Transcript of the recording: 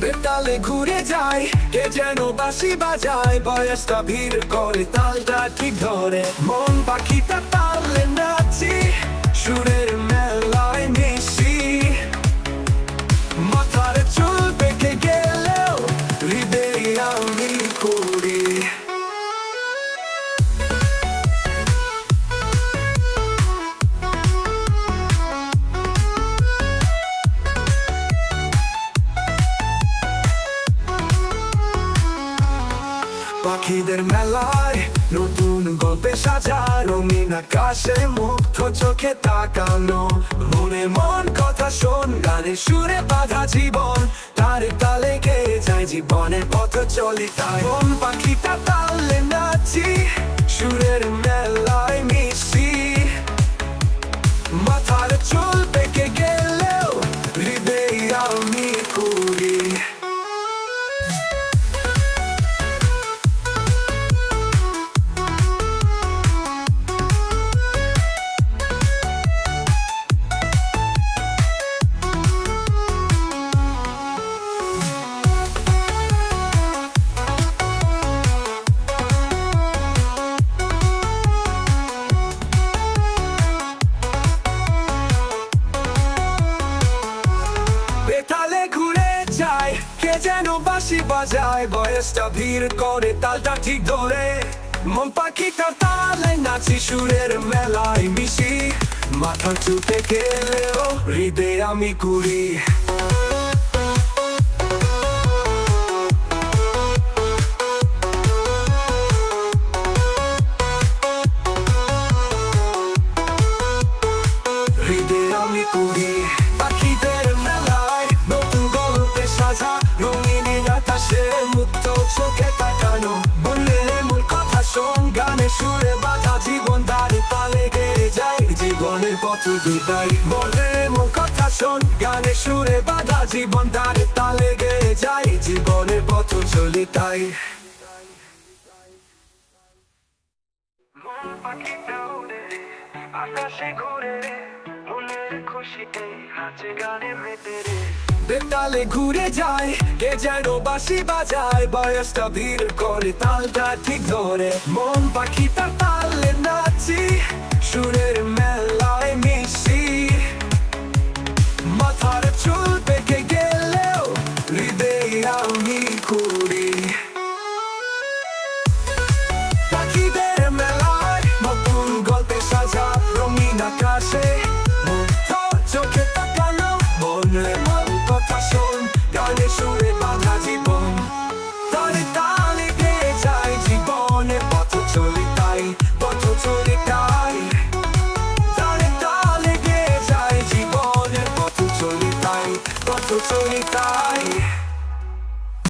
বেতালে ঘুরে যায়, কে যেন বাসি বাজায়, বয়সটা ভিড় করে, তালটা ঠিক ধরে। মন পাখিটা তালে নাচি, সুরের পাখিদের মেলায় নতুন গল্পে সাজা রঙিন আকাশে মুগ্ধ চোখে তাকানো মনে মন, কথা শোন গানে সুরে বাধা জীবন। তার তালে গে যায় জীবনের পথ চলি তাই। মন পাখিটা তালে নাচি কে যেন বাঁশি বাজায়, বয়সটা ভিড় করে তালটা ঠিক ধরে। মন পাখিটা তালে নাচি সুরের মেলায় মিশি। মাথা চুপে গেলেও হৃদয়ে আমি কুড়ি। হৃদয়ে আমি কুড়ি। গল্পে রঙিন আকাশে মুক্ত চোখে তাকানো। বললে মূল কথা শোন, গানে সুরে বাধা জীবন, দাঁড়ি পালে গেড়ে যায় জীবনের পথ বিদায় বলে মূল কথা শোন, গানে সুরে বাধা জীবন, দাঁড়ি তালে গেড়ে যায় জীবনের পথ চলি তাই। আকাশে ঘুরে রে ফুলের খুশিতে নাচে গানে মেতে রে। বেতালে ঘুরে যায়, কে যেন বাসি বাজায়, বয়সটা ভিড় করে তালটা ঠিক ধরে। মন পাখিটা তালে নাচি সুরের তালে তালে